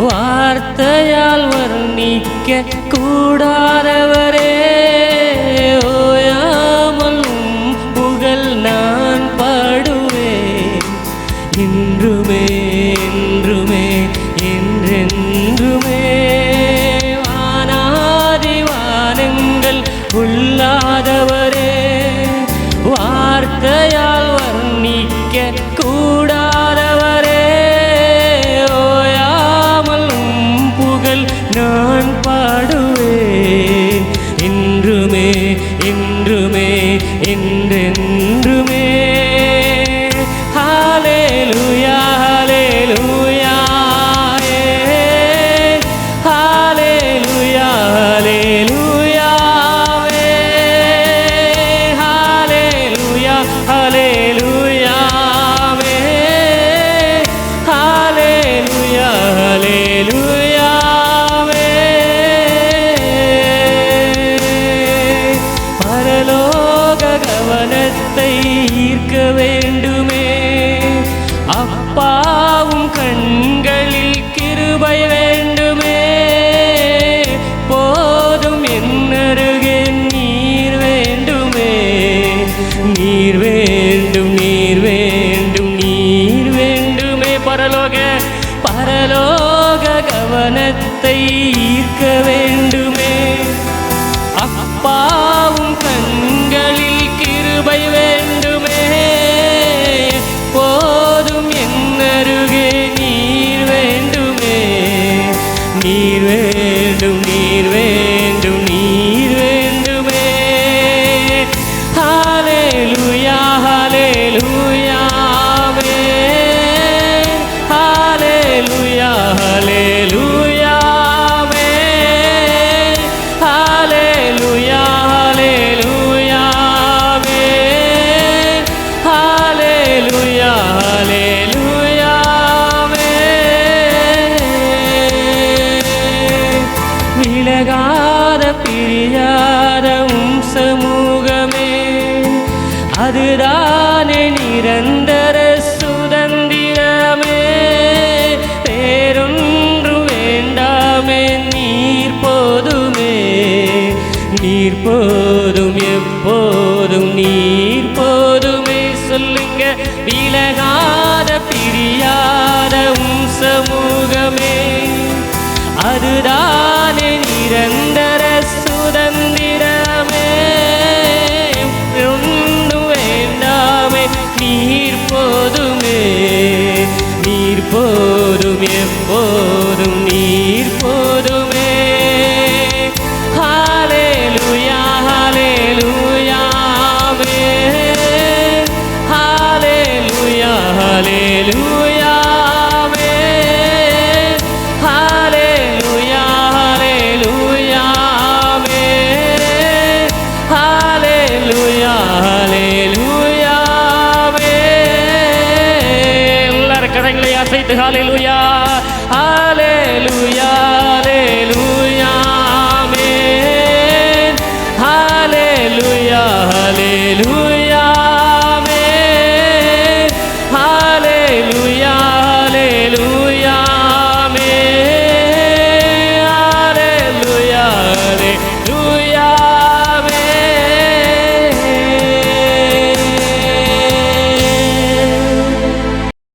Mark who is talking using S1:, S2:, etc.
S1: வார்த்தையால் வர்ணிக்க கூடாதவரே. ஓயாமல் புகழ் நான் பாடுவேன். இன்றுமே இன்றுமே என்றென்றுமே. வானாதி வானங்கள் உள்ளாதவரே. வார்த்தையால் in, in. இருக்க வேண்டுமே. அப்பாவும் கண்களில் கிருபை வேண்டுமே. போதும் என்னருகே நீர் வேண்டுமே. நீர் வேண்டும் நீர் வேண்டும் நீர் வேண்டுமே. பரலோக பரலோக கவனத்தை ஈர்க்க வேண்டுமே. அப்பாவும் கண்களில் கிருபை வேண்டும் நீர்வே அதுதானே நிரந்தர சுதந்திரமே. வேறொன்று வேண்டாமே நீர் போதுமே. நீர் போதும் எப்போதும் நீர் போதுமே. சொல்லுங்க விலகாத பிரியாத உம் சமூகமே. அதுதான் പോരും എപ്പോ அசைத்து ஹாலே லூயா ஹாலே லூயா ஹாலே லூயா ஹாலே லூயா